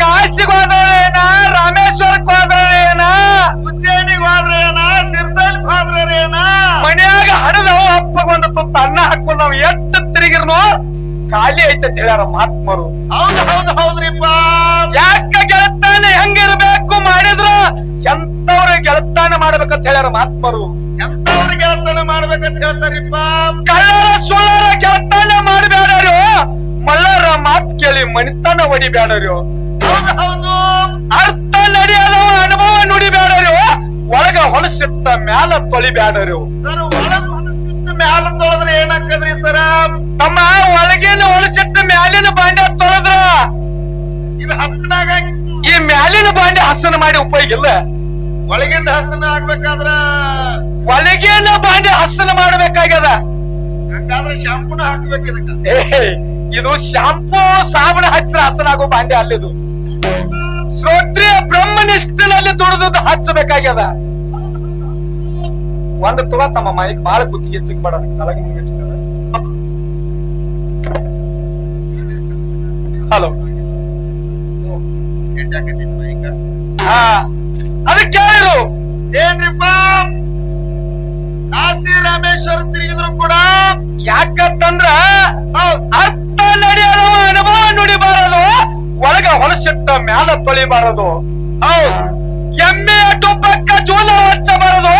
ಕಾಶಿಗೆ ಹೋದ್ರೇನ? ರಾಮೇಶ್ವರಕ್ಕೆ ಹೋದ್ರೇನ? ಉಜ್ಜಯಿನಿಗೆ ಹೋದ್ರೇನ? ಏನ ಹೋದ್ರೇನ? ಹೋದ್ರೆ ಏನ ಮನ್ಯಾಗ ಒಂದು ತುತ್ತ ಅನ್ನ ಹಾಕೊಂಡು ನಾವು ಎಷ್ಟು ತಿರುಗಿರ್ನೋ? ಖಾಲಿ ಐತೆ ಹೇಳ್ಯಾರ ಮಹಾತ್ಮರು. ಹೌದು ಹೌದು ಹೌದ್ರಿಪ್ಪ ಯಾಕ ಗೆಳತಾನ ಹೆಂಗಿರ್ಬೇಕು ಮಾಡಿದ್ರ? ಎಂತವ್ರ ಗೆಳತಾನ ಮಾಡ್ಬೇಕಂತ ಹೇಳ್ಯಾರ ಮಹಾತ್ಮರು. ಎಂತವ್ರ ಗೆಳತನ ಮಾಡ್ಬೇಕಂತ ಹೇಳ್ತಾರಿಪ್ಪ ಕಳ್ಳರ ಸುಳ್ಳರ ಗೆಳತಾನ ಮಾಡಬೇಡ ಮಲ್ಲರ ಮಾತ್ ಕೇಳಿ ಮನಿತನ ಹೊಡಿಬೇಡರು ಹೌದು ಅರ್ಥ ನಡೆಯದವ ಅನುಭವ ನುಡಿಬೇಡರು ಒಳಗ ಹೊಲಸಿಟ್ಟ ಮ್ಯಾಲ ತೊಳಿಬೇಡರು ಮ್ಯಾಲ ತೊಳೆದ್ರೆ ಏನಾಕದ್ರಿ ಸರ? ತಮ್ಮ ಒಳಗಿನ ಹೊಲಸಿಟ್ಟ ಮ್ಯಾಲಿನ ಬಾಂಡೆ ತೊಳೆದ್ರ? ಇದು ಹಸನಾಗ ಈ ಮ್ಯಾಲಿನ ಬಾಂಡೆ ಹಸನ ಮಾಡಿ ಉಪಯೋಗ ಇಲ್ಲ. ಒಳಗಿಂದ ಹಸನ ಆಗ್ಬೇಕಾದ್ರ? ಒಳಗಿನ ಬಾಂಡೆ ಹಸನ ಮಾಡ್ಬೇಕಾಗ್ಯದ? ಹಂಗಾದ್ರೆ ಶಾಂಪೂನ ಹಾಕ್ಬೇಕು ಇದಕ್ಕ. ಇದು ಶಾಂಪೂ ಸಾಬಣ ಹಚ್ಚಿರ ಹಸನ ಆಗೋ ಬಾಂಡೆ ಅಲ್ಲಿದು ಶ್ರೋತ್ರಿಯ ಬ್ರಹ್ಮನಿಷ್ಠನಲ್ಲಿ ದುಡಿದದ್ದು ಹಚ್ಚಬೇಕಾಗ್ಯದ. ಒಂದು ತುಳ ತಮ್ಮ ಮೈಕ್ ಬಾಳ ಕುತ್ತಿಗೆ ಹೆಚ್ಚಿಗೆ ಮಾಡ ತಲಗಿ ಹಲೋ ಎಷ್ಟಾಕತ್ತಿತ್ತು ಈಗ ಹಾ. ಅದಕ್ಕೆ ಕೇಳಿರು. ಏನ್ರಿಪ್ಪ? ಕಾಶಿ ರಾಮೇಶ್ವರ ತಿರುಗಿದ್ರು ಕೂಡ. ಯಾಕಂತಂದ್ರ ಹೊಲಸಿಟ್ಟ ಮ್ಯಾಲ ತೊಳಿಬಾರದು. ಹೌದ್. ಎಮ್ಮೆಯ ತುಪ್ಪಕ್ಕ ಚೂಲ ಹಚ್ಚಬಾರದು.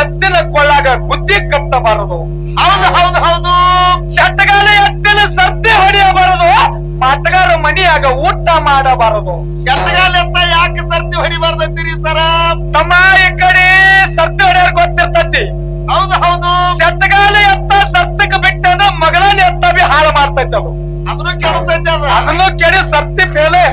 ಎತ್ತಿನ ಕೊಳ್ಳಾಗ ಬುದ್ಧಿ ಕಟ್ಟಬಾರದು ಹೌದು ಹೌದು ಹೌದು. ಶತಗಾಲ ಎತ್ತಿನ ಸರ್ತಿ ಹೊಡೆಯಬಾರದು. ಮಾತಗಾರ ಮನೆಯಾಗ ಊಟ ಮಾಡಬಾರದು. ಶತಗಾಲ ಎತ್ತ ಯಾಕೆ ಸರ್ತಿ ಹೊಡಿಬಾರ್ದಂತೀರಿ ಸರ? ತಮ್ಮ ಈ ಕಡೆ ಸರ್ತಿ ಹೊಡೆಯೋರ್ ಗೊತ್ತಿರ್ತತಿ. ಹೌದು ಹೌದು. ಶತಗಾಲ ಎತ್ತ ಸತ್ತಕ್ಕೆ ಬಿಟ್ಟಂದ್ರ ಮಗಳನ್ನ ಎತ್ತ ಬಿ ಹಾಳು ಮಾಡ್ತೈತೆ ಅದು. ಅದನ್ನು ಕೆಡುತ್ತೈತೆ ಅದ. ಅದನ್ನು ಕೆಡಿ ಸರ್ತಿ ಫೇಲೆ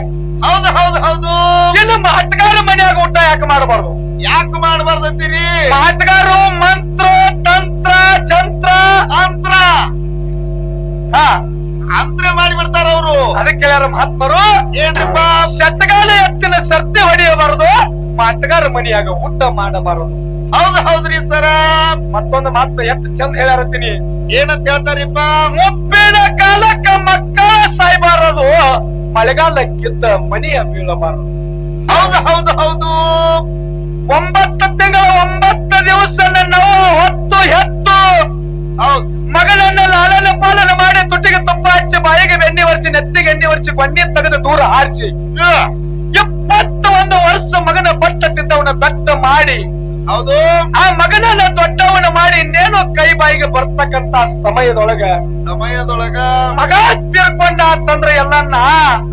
ಹೌದು. ಇನ್ನು ಮಹತ್ಕಾರ ಮನ್ಯಾಗ ಊಟ ಯಾಕೆ ಮಾಡಬಾರ್ದು? ಯಾಕೆ ಮಾಡಬಾರ್ದಂತೀರಿ? ಮಹತ್ಕಾರು ಮಂತ್ರ ತಂತ್ರ ಚಂತ್ರ ಅಂತ್ರ. ಹಾ. ಅಂತ್ರ ಮಾಡಿಬಿಡ್ತಾರ ಅವರು. ಅದಕ್ಕೆ ಹೇಳ್ಯಾರ ಮಹಾತ್ಮರು ಏನ್ರಿಪ್ಪ? ಶತಗಾಲ ಎತ್ತಿನ ಸರ್ತಿ ಹೊಡೆಯಬಾರದು ಮಾತಗಾರ ಮನೆಯಾಗ ಊಟ ಮಾಡಬಾರದು. ಹೌದು ಹೌದ್ರಿ ಸರ. ಮತ್ತೊಂದು ಮಾತು ಎಷ್ಟು ಚಂದ ಹೇಳ್ಯಾರತ್ತೀನಿ ಏನಂತ ಹೇಳ್ತಾರಿಪ್ಪ? ಮುಪ್ಪಿನ ಕಾಲಕ್ಕ ಮಕ್ಕಳ ಸಾಯ್ಬಾರದು. ಮಳೆಗಾಲಕ್ಕಿದ್ದ ಮನೆಯ ಬೀಳಬಾರದು. ಹೌದು ಹೌದು ಹೌದು. ಒಂಬತ್ತು ತಿಂಗಳ ಒಂಬತ್ತು ದಿವಸ ನಾವು ಹೊತ್ತು ಹೆತ್ತು. ಮಗಳನ್ನೆಲ್ಲ ಮಗಳನ್ನ ಲಾಲನ ಪಾಲನ ಮಾಡಿ ತುಟಿಗೆ ತುಪ್ಪ ಹಚ್ಚಿ ಬಾಯಿಗೆ ಬೆಣ್ಣೆ ವರ್ಷಿ ನೆತ್ತಿಗೆ ಎಣ್ಣೆ ವರ್ಷಿ ಬನ್ನಿ ತೆಗೆದು ದೂರ ಹಾರಿಸಿ. ಇಪ್ಪತ್ತು ಒಂದು ವರ್ಷ ಮಗನ ಬಟ್ಟ ತಿಂದವನ ಬೆತ್ತ ಮಾಡಿ. ಹೌದು. ಆ ಮಗನನ್ನ ದೊಡ್ಡವನ ಬಾಯಿಗೆ ಬರ್ತಕ್ಕಂತ ಸಮಯದೊಳಗ ಸಮಯದೊಳಗ ಮಗ ತೀರ್ಕೊಂಡ ಅಂತಂದ್ರೆ ಎಲ್ಲನ್ನ?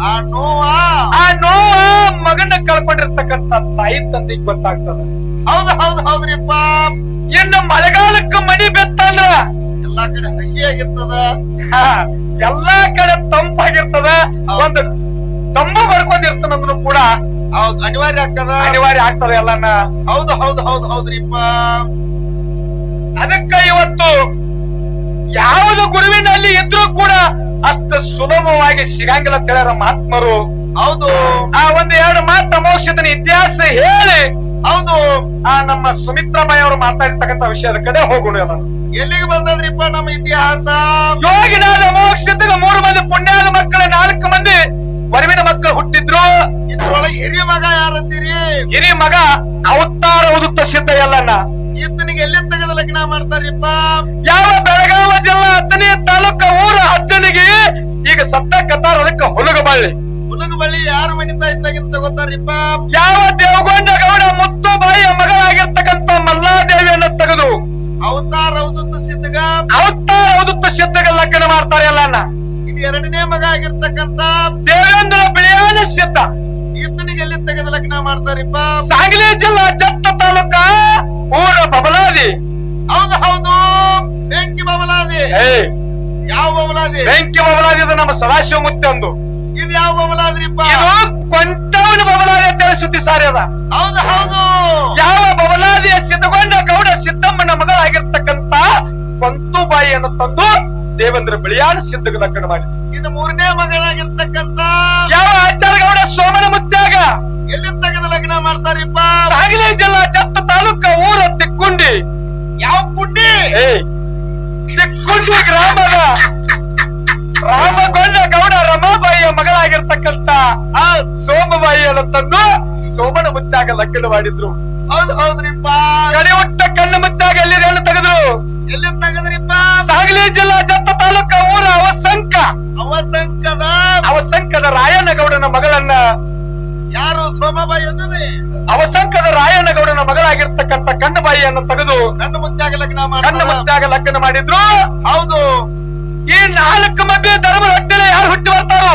ಆ ನೋವಾ. ಆ ನೋವಾ ಮಗನ ಕಳ್ಕೊಂಡಿರ್ತಕ್ಕಂತ ತಾಯಿ ತಂದಿಗ್ ಗೊತ್ತಾಗ್ತದ. ಹೌದು ಹೌದು ಹೌದ್ರಿಪ್ಪ. ಇನ್ನು ಮಳೆಗಾಲಕ್ಕ ಮಣಿ ಬೆತ್ತಂದ್ರ? ಎಲ್ಲಾ ಕಡೆ ಹಂಗಿಯಾಗಿರ್ತದ ಹಾ, ಎಲ್ಲಾ ಕಡೆ ತಂಪಾಗಿರ್ತದ. ಒಂದು ತಂಬು ಬರ್ಕೊಂಡಿರ್ತನಂದ್ರು ಕೂಡ ಹೌದು ಅನಿವಾರ್ಯ ಆಗ್ತದ. ಅನಿವಾರ್ಯ ಆಗ್ತದ ಎಲ್ಲನ್ನ ಹೌದು ಹೌದು ಹೌದು ಹೌದ್ರಿಪ್ಪ. ಅದಕ್ಕ ಇವತ್ತು ಯಾವುದು ಗುರುವಿನಲ್ಲಿ ಇದ್ರೂ ಕೂಡ ಅಷ್ಟು ಸುಲಭವಾಗಿ ಸಿಗಂಗಿಲ್ಲ ಅಂತ ಹೇಳ್ಯಾರ ಮಹಾತ್ಮರು. ಹೌದು. ಆ ಒಂದು ಎರಡು ಮಾತು ಇತಿಹಾಸ ಹೇಳಿ. ಹೌದು. ಆ ನಮ್ಮ ಸುಮಿತ್ರಮಯ ಅವರು ಮಾತಾಡಿರ್ತಕ್ಕಂಥ ವಿಷಯದ ಕಡೆ ಹೋಗೋಣ ಎಲ್ಲ ಎಲ್ಲಿಗೆ ಬಂದದ್ರಿಪ್ಪ ನಮ್ಮ ಇತಿಹಾಸ? ಯೋಗಿನಾದ ಮೋಕ್ಷದ ಮೂರು ಮಂದಿ ಪುಣ್ಯಾದ ಮಕ್ಕಳ ನಾಲ್ಕು ಮಂದಿ ವರವಿನ ಮಕ್ಕಳು ಹುಟ್ಟಿದ್ರು. ಇದ್ರೊಳಗೆ ಹಿರಿಯ ಮಗ ಯಾರಂತೀರಿ? ಹಿರಿಯ ಮಗ ಅವತಾರ ಉದುತ್ತ ಸಿದ್ಧ ಎಲ್ಲನ್ನ ಈತನಿಗೆ ಎಲ್ಲಿ ತೆಗೆದ ಲಗ್ನ ಮಾಡ್ತಾರಿಪ್ಪ ಯಾವ ಬೆಳಗಾವ ಜಿಲ್ಲಾ ಹತ್ತನೇ ತಾಲೂಕ ಊರ ಅಜ್ಜನಿಗೆ ಈಗ ಸತ್ತ ಕತಾರ ಅದಕ್ಕೆ ಹುಲಗಬಳ್ಳಿ ಹುಲಗ ಯಾರ ಯಾರು ಮನಿತಾ ಇದ್ದಾಗಿಂತ ಗೊತ್ತಾರಿಪ್ಪ ಯಾವ ದೇವಗೊಂಡ ಗೌಡ ಮುತ್ತು ಬಾಯಿಯ ಮಗಳಾಗಿರ್ತಕ್ಕಂತ ಮಲ್ಲಾದೇವಿಯನ್ನು ತೆಗೆದು ಅವತಾರ ಅವಧೂತ ಸಿದ್ಧಗ. ಅವತಾರ ಉದುತ್ತ ಸಿದ್ಧಗ ಲಗ್ನ ಮಾಡ್ತಾರೆ ಇದು ಎರಡನೇ ಮಗ ಆಗಿರ್ತಕ್ಕಂತ ದೇವೇಂದ್ರ ಬಿಳಿಯಾನ ಸಿದ್ಧ. ಈತನಿಗೆ ಎಲ್ಲಿ ತೆಗೆದ ಲಗ್ನ ಮಾಡ್ತಾರಿಪ್ಪ ಸಾಂಗ್ಲಿ ಜಿಲ್ಲಾ ಜತ್ತ ತಾಲೂಕ ಊರ ಬಬಲಾದಿ. ಹೌದು ಹೌದು. ಬೆಂಕಿ ಬಬಲಾದಿ. ಯಾವ ಬಬಲಾದಿ? ಬೆಂಕಿ ಬಬಲಾದಿ ಇದು ನಮ್ಮ ಸದಾಶಿವ ಮುತ್ತೆ ಒಂದು. ಇದು ಯಾವ ಬಬಲಾದ್ರಿಪ್ಪ? ಇದು ಕೊಂಟವನ ಬಬಲಾದಿ ಅಂತ ಹೇಳಿ ಸುದ್ದಿ ಸಾರಿ ಅದ. ಹೌದು ಹೌದು. ಯಾವ ಬಬಲಾದಿಯ ಸಿದ್ಧಗೊಂಡ ಗೌಡ ಸಿದ್ದಮ್ಮನ ಮಗಳಾಗಿರ್ತಕ್ಕಂತ ಕೊಂತುಬಾಯಿಯನ್ನು ತಂದು ದೇವೇಂದ್ರ ಬಿಳಿಯಾನ ಸಿದ್ಧಗೆ ಲಗ್ನ ಮಾಡಿ ಇನ್ನು ಮೂರನೇ ಮಗನಾಗಿರ್ತಕ್ಕಂತ ಯಾವ ಆಚಾರ ಗೌಡ ಸೋಮನ ಮುತ್ತಾಗ ಎಲ್ಲಿ ತಗದ ಲಗ್ನ ಮಾಡ್ತಾರಿಪ್ಪ? ಸಾಗಲಿ ಜಿಲ್ಲಾ ಚತ್ತ ತಾಲೂಕ ಊರ ತಿಕ್ಕುಂಡಿ. ಯಾವ ಪುಡ್ಡಿ ಏ ತಿಕ್ಕುಂಡಿ ಗ್ರಾಮದ ರಾಮಗೊಂಡ ಗೌಡ ರಮಾಬಾಯಿಯ ಮಗಳಾಗಿರ್ತಕ್ಕಂತ ಆ ಸೋಮಬಾಯಿಯನ್ನು ತಂದು ಸೋಮನ ಮುತ್ತಾಗ ಲಗ್ನ ಮಾಡಿದ್ರು. ಹೌದು ಹೌದ್ರಿಪ್ಪ. ಕಡೆ ಹುಟ್ಟ ಕಣ್ಣು ಮುತ್ತಾಗ ಎಲ್ಲಿದೆ ತೆಗೆದ್ರು ಎಲ್ಲಿ ತೆಗೆದ್ರಿಪ್ಪ? ಸಾಗಲಿ ಜಿಲ್ಲಾ ಜತ್ತ ತಾಲೂಕ ಊರ ಅವಸಂಕ. ಅವಸಂಕದ. ಅವಸಂಕದ ರಾಯನಗೌಡನ ಮಗಳನ್ನ ಯಾರು ಸೋಮಬಾಯಿ ಅನ್ನೋರಿ ಅವಸಂಕದ ರಾಯನಗೌಡನ ಮಗಳಾಗಿರ್ತಕ್ಕಂಥ ಕಣ್ಣಬಾಯಿಯನ್ನು ತೆಗೆದು ಕಣ್ಣು ಮುತ್ತಾಗ ಲಗ್ನ ಕಣ್ಣು ಮುತ್ಯಾಗ ಮುತ್ತಾಗ ಲಗ್ನ ಮಾಡಿದ್ರು. ಹೌದು. ಈ ನಾಲ್ಕು ಮಗು ಧರ್ಮದ ಹೊಟ್ಟೆಲೆ ಯಾರು ಹುಟ್ಟಿ ಬರ್ತಾರೋ?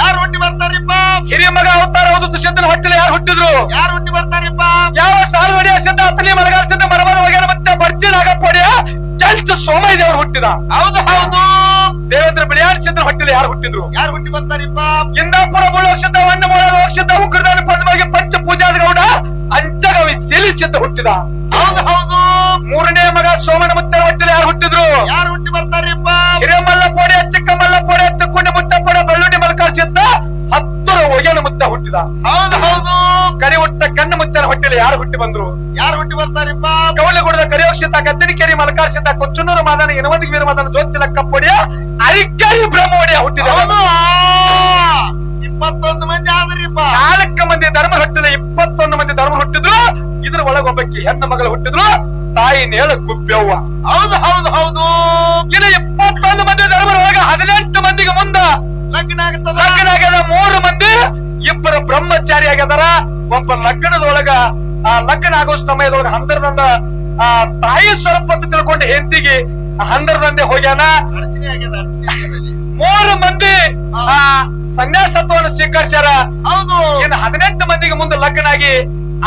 ಯಾರು ಹುಟ್ಟಿ ಬರ್ತಾರಿಪ್ಪ? ಹಿರಿಯ ಮಗ ಅವತಾರ ಹೌದು ದುಷ್ಯಂತನ ಹೊಟ್ಟೆಲೆ ಯಾರು ಹುಟ್ಟಿದ್ರು? ಯಾರು ಹುಟ್ಟಿ ಬರ್ತಾರಿಪ್ಪ? ಯಾವ ಸಾಲ್ವಡಿಯ ಸಿದ್ಧ ಅತ್ತಲಿ ಮಲಗಾಲ ಸಿದ್ಧ ಮರಬಲ ಹೋಗ್ಯಾರ ಮತ್ತೆ ಬರ್ಜಿ ನಾಗಪ್ಪಡಿಯ ಜಂಚ ಸೋಮಯ್ಯ ದೇವರು ಹುಟ್ಟಿದ. ಹೌದು ಹೌದು. ದೇವೇಂದ್ರ ಬಿಳಿಯಾರ್ ಚಂದ್ರ ಹೊಟ್ಟಿಲ್ಲ ಯಾರು ಹುಟ್ಟಿದ್ರು? ಯಾರು ಹುಟ್ಟಿ ಬರ್ತಾರಿಪ್ಪ ಇಂದಾಪುರ ಮುಳೋಕ್ಷದ ಒಂದು ಮೂಲ ಲೋಕ್ಷದ ಉಗ್ರದಾನ ಪದ್ಮಗೆ ಪಂಚ ಪೂಜಾದ ಗೌಡ ಅಂಚಗವಿ ಸೇಲಿ ಚಿತ್ತ ಹುಟ್ಟಿದ. ಹೌದು ಹೌದು. ಮೂರನೇ ಮಗ ಸೋಮನ ಮುತ್ತರ ಹೊಟ್ಟಿಲ್ಲ ಯಾರು ಹುಟ್ಟಿದ್ರು? ಯಾರು ಹುಟ್ಟಿ ಬರ್ತಾರಿಪ್ಪ ಹಿರೇಮಲ್ಲ ಪೋಡೆ ಚಿಕ್ಕಮಲ್ಲ ಪೋಡೆ ತುಕ್ಕುಂಡಿ ಮುತ್ತ ಪೋಡೆ ಬಳ್ಳುಂಡಿ ಮಲ್ಕಾರ್ ಹತ್ತರ ಒಗೆನ ಮುತ್ತ ಹುಟ್ಟಿದ. ಹೌದು ಹೌದು. ಕರಿ ಹುಟ್ಟ ಕಣ್ಣು ಮುತ್ತನ ಹೊಟ್ಟಿಲ್ಲ. ಯಾರು ಹುಟ್ಟಿ ಬಂದ್ರು? ಯಾರು ಹುಟ್ಟಿ ಬರ್ತಾರಿಪ್ಪ? ಕೌಲಗುಡದ ಕರಿಯೋಕ್ಷಿತ ಗದ್ದರಿಕೆರಿ ಮಲಕಾರ್ಷಿತ ಕೊಚ್ಚನೂರು ಮಾದನ ಇನವಂದಿಗೆ ವೀರಮದನ ಕಪ್ಪೊಡಿಯ ಅಳಿಕಾಯಿ ಬ್ರಹ್ಮ ಬ್ರಹ್ಮವಡಿಯ ಹುಟ್ಟಿದ. ಹೌದು. ಇಪ್ಪತ್ತೊಂದು ಮಂದಿ ಆದ್ರಿಪ್ಪ. ನಾಲ್ಕು ಮಂದಿ ಧರ್ಮ ಹುಟ್ಟಿದ ಇಪ್ಪತ್ತೊಂದು ಮಂದಿ ಧರ್ಮ ಹುಟ್ಟಿದ್ರು ಇದ್ರ ಒಳಗೊಬ್ಬಕ್ಕೆ ಹೆಣ್ಣ ಮಗಳು ಹುಟ್ಟಿದ್ರು ತಾಯಿ ನೇಳ ಗುಬ್ಬೆವ್ವ. ಹೌದು ಹೌದು ಹೌದು. ಇನ್ನು ಇಪ್ಪತ್ತೊಂದು ಮಂದಿ ಧರ್ಮದ ಒಳಗ ಹದಿನೆಂಟು ಮಂದಿಗೆ ಮುಂದ ಲಗ್ನ ಆಗ್ತದ ಲಗ್ನ ಆಗ್ಯದ ಮೂರು ಮಂದಿ ಇಬ್ಬರು ಬ್ರಹ್ಮಚಾರಿ ಆಗ್ಯದಾರ ಒಬ್ಬ ಲಗ್ನದೊಳಗ ಆ ಲಗ್ನ ಆಗೋ ಸಮಯದೊಳಗ ಹಂದರದಂದ ಆ ತಾಯಿ ಸ್ವರೂಪ ಅಂತ ತಿಳ್ಕೊಂಡು ಹೆಂಡತಿಗೆ ಹಂದರದಂದೆ ಹೋಗ್ಯಾನ. ಮೂರು ಮಂದಿ ಆ ಸನ್ಯಾಸತ್ವವನ್ನು ಸ್ವೀಕರಿಸ್ಯಾರ. ಹೌದು. ಇನ್ನು ಹದಿನೆಂಟು ಮಂದಿಗೆ ಮುಂದೆ ಲಗ್ನ ಆಗಿ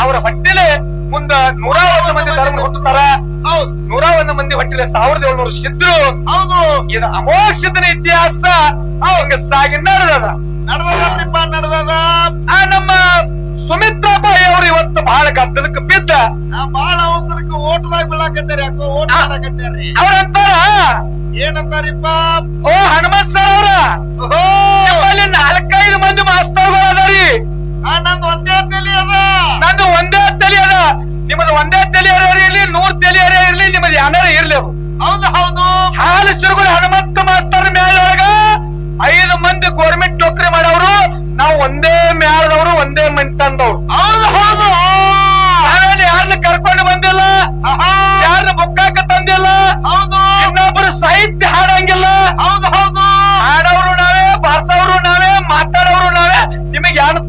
ಅವರ ಹೊಟ್ಟೆಲೆ ಮುಂದ ನೂರ ಮಂದಿ ಧರ್ಮ ಹೊತ್ತಾರ ಹೌದು. ನೂರ ಒಂದು ಮಂದಿ ಹೊಟ್ಟಿಲ್ಲ ಸಾವಿರದ ಏಳ್ನೂರು ಸಿದ್ರು ಹೌದು. ಇದು ಅಮೋಕ್ಷದನ ಇತಿಹಾಸ? ಅವಂಗ ಸಾಗಿ ನಡೆದದ. ನಡ್ದದಲ್ರಿಪ್ಪ ನಡ್ದದ. ಆ ನಮ್ಮ ಸುಮಿತ್ರಾಬಾಯಿ ಅವರು ಇವತ್ತು ಬಹಳ ಗದ್ದಲಕ್ಕೆ ಬಿದ್ದ. ಬಹಳ ಅವಸರಕ್ಕೆ ಓಟದಾಗ ಬೀಳಾಕತ್ತೀರಿ ಯಾಕೋ ಓಟ ಮಾಡಾಕತ್ತೀರಿ. ಅವ್ರಂತಾರ? ಏನಂತಾರಿಪ್ಪ? ಓ ಹನುಮಂತ್ ಸರ್ ಅವ್ರ. ನಾಲ್ಕೈದು ಮಂದಿ ಮಾಸ್ತರ್ಗಳು ಅದಾರಿ ನಂದು ಒಂದೇ ತಲಿ ಅದ. ನಂದು ಒಂದೇ ತಲೆ ಅದ. ನಿಮ್ಮದು ಒಂದೇ ತಲೆ ಇರ್ಲಿ ನೂರ್ ತಲೆ ಇರ್ಲಿ ನಿಮ್ಮದು ಯಾನಾರ ಇರ್ಲಿ ಅವು. ಹೌದು ಹೌದು. ಹಾಲು ಚಿರುಗುಳ ಹನುಮಂತ ಮಾಸ್ತರ್ ಮ್ಯಾಲೊಳಗ ಐದು ಮಂದಿ ಗೌರ್ಮೆಂಟ್ ನೌಕರಿ ಮಾಡವ್ರು. ನಾವು ಒಂದೇ ಮ್ಯಾಲದವ್ರು ಒಂದೇ ಮಂದಿ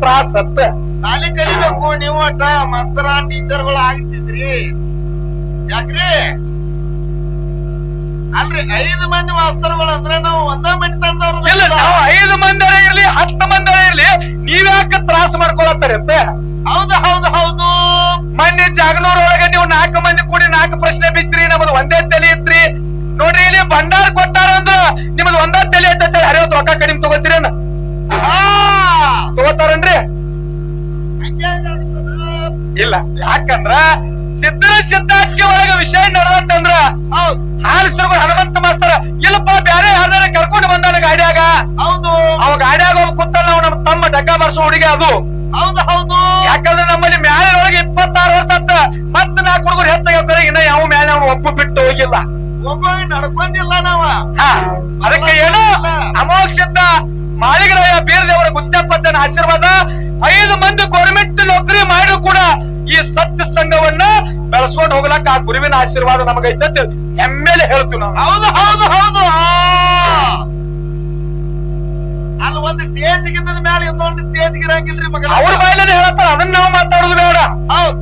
ತ್ರಾಸ ಅಂತ ಶಾಲಿ ಕಲಿಬೇಕು ನೀವು ಅಟ್ಟ ಮಾಸ್ತರ ಟೀಚರ್ಗಳು ಆಗ್ತಿದ್ರಿ. ಯಾಕ್ರಿ? ಅಲ್ರಿ ಐದು ಮಂದಿ ಮಾಸ್ತರ್ಗಳು ಅಂದ್ರೆ ನಾವು ಒಂದೇ ಮಂದಿ ತಂದವ್ರ ಐದು ಮಂದಿರ ಇರ್ಲಿ ಹತ್ತು ಮಂದಿರ ಇರ್ಲಿ. ನೀವ್ಯಾಕ ತ್ರಾಸ ಮಾಡ್ಕೊಳತ್ತಾರೆ? ಇಲ್ಲ. ಯಾಕಂದ್ರ ಸಿದ್ಧರ ಸಿದ್ಧಾರ್ಥಿ ಒಳಗ ವಿಷಯ ನಡೆದಂತಂದ್ರ ಹಾಲು ಸುರುಗಳು ಹನುಮಂತ ಮಾಸ್ತರ ಇಲ್ಲಪ್ಪ ಬ್ಯಾರೆ ಯಾರ್ದಾರ ಕರ್ಕೊಂಡು ಬಂದಾನ ಗಾಡಿಯಾಗ? ಹೌದು. ಅವ ಗಾಡಿಯಾಗ ಹೋಗಿ ಕುತ್ತಲ್ಲ ನಾವು ನಮ್ಮ ತಮ್ಮ ಡಗ್ಗ ಬರ್ಸೋ ಹುಡುಗಿ ಅದು. ಹೌದು ಹೌದು. ಯಾಕಂದ್ರೆ ನಮ್ಮಲ್ಲಿ ಮ್ಯಾಲೆ ಒಳಗೆ ಇಪ್ಪತ್ತಾರು ವರ್ಷ ಅಂತ ಮತ್ತ ನಾಲ್ಕು ಹುಡುಗರು ಹೆಚ್ಚಾಗ ಇನ್ನ ಯಾವ ಮ್ಯಾಲೆ ಅವ್ನು ಒಪ್ಪು ಬಿಟ್ಟು ಹೋಗಿಲ್ಲ. ನಡ್ಕೊಂಡಿಲ್ಲ ನಾವ. ಅದಕ್ಕೆ ಏನು? ಅಮೋಕ್ಷದ ಮಾಳಿಗರಾಯ ಬೀರದೇವರ ಗುತ್ತಪ್ಪನ ಆಶೀರ್ವಾದ ಐದು ಮಂದಿ ಗೌರ್ಮೆಂಟ್ ನೌಕರಿ ಮಾಡಿದ್ರು ಕೂಡ ಈ ಸತ್ಯ ಸಂಘವನ್ನ ಬೆಳೆಸ್ಕೊಂಡು ಹೋಗ್ಲಕ್ಕ ಆ ಗುರುವಿನ ಆಶೀರ್ವಾದ ನಮಗೈತೆ ಅಂತ ಹೆಮ್ಮೆಲೆ ಹೇಳ್ತೀವಿ ನಾವು. ಹೌದು ಹೌದು ಹೌದು. ಅಲ್ಲಿ ಒಂದು ಟೇಜ್ ಗಿಂತದ ಮೇಲೆ ಇನ್ನೊಂದು ಟೇಜ್ ಗಿರಂಗಿಲ್ರಿ ಮಗ ಅವ್ರ ಬಾಯಲ್ಲೇ ಹೇಳತ್ತ? ಅದನ್ನ ನಾವು ಮಾತಾಡೋದು ಬೇಡ. ಹೌದು.